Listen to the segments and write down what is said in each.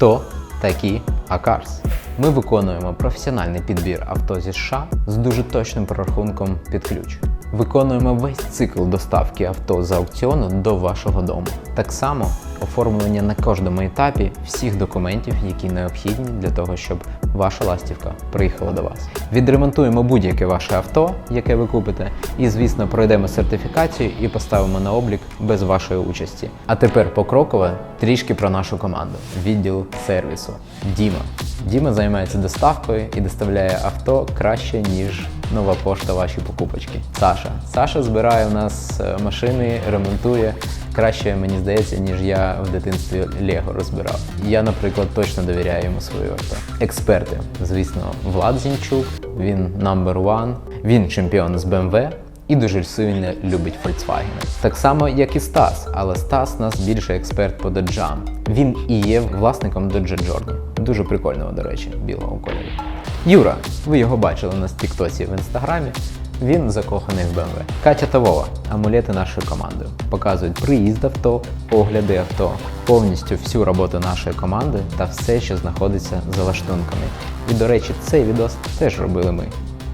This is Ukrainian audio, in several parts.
Хто такі Акарс? Ми виконуємо професіональний підбір авто зі США з дуже точним прорахунком під ключ. Виконуємо весь цикл доставки авто з аукціону до вашого дому. Так само оформлення на кожному етапі всіх документів, які необхідні для того, щоб ваша ластівка приїхала до вас. Відремонтуємо будь-яке ваше авто, яке ви купите, і, звісно, пройдемо сертифікацію і поставимо на облік без вашої участі. А тепер покроково трішки про нашу команду. Відділ сервісу. Діма. Діма займається доставкою і доставляє авто краще, ніж нова пошта ваші покупочки. Саша. Саша збирає у нас е, машини, ремонтує краще, мені здається, ніж я в дитинстві Лего розбирав. Я, наприклад, точно довіряю йому свою авто. Експерти, звісно, Влад Зінчук, він number one, він чемпіон з BMW. І дуже сильно любить Volkswagen. Так само, як і Стас, але Стас у нас більше експерт по доджам. Він і є власником Dodge Journey. Дуже прикольного, до речі, білого кольору. Юра, ви його бачили на Тіктоці в інстаграмі. Він закоханий в BMW. Катя та Вова, амулети нашої команди, показують приїзд авто, огляди авто, повністю всю роботу нашої команди та все, що знаходиться за лаштунками. І до речі, цей відос теж робили ми.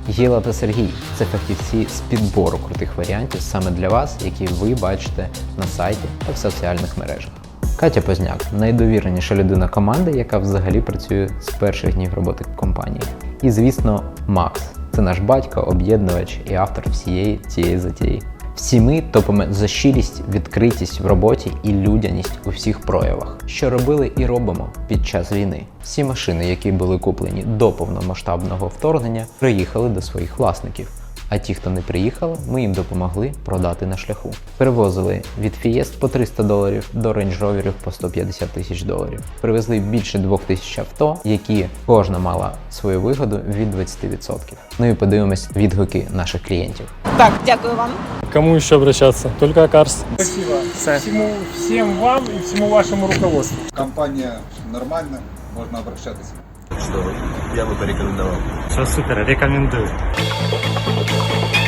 Єла та Сергій це фахівці з підбору крутих варіантів саме для вас, які ви бачите на сайті та в соціальних мережах. Катя Позняк найдовіреніша людина команди, яка взагалі працює з перших днів роботи компанії. І звісно, Макс це наш батько, об'єднувач і автор всієї цієї затії. Всі ми топимо за щирість, відкритість в роботі і людяність у всіх проявах, що робили і робимо під час війни. Всі машини, які були куплені до повномасштабного вторгнення, приїхали до своїх власників. А ті, хто не приїхали, ми їм допомогли продати на шляху. Перевозили від Fiest по 300 доларів до Range Roverів по 150 тисяч доларів. Привезли більше 2000 авто, які кожна мала свою вигоду від 20%. Ну і подивимось відгуки наших клієнтів. Так, дякую вам. Кому еще обращаться? Только Акарс. Спасибо всему, всем вам и всему вашему руководству. Компанія нормальна, можна обращатися. что я бы порекомендовал. Все супер, рекомендую. Thank you.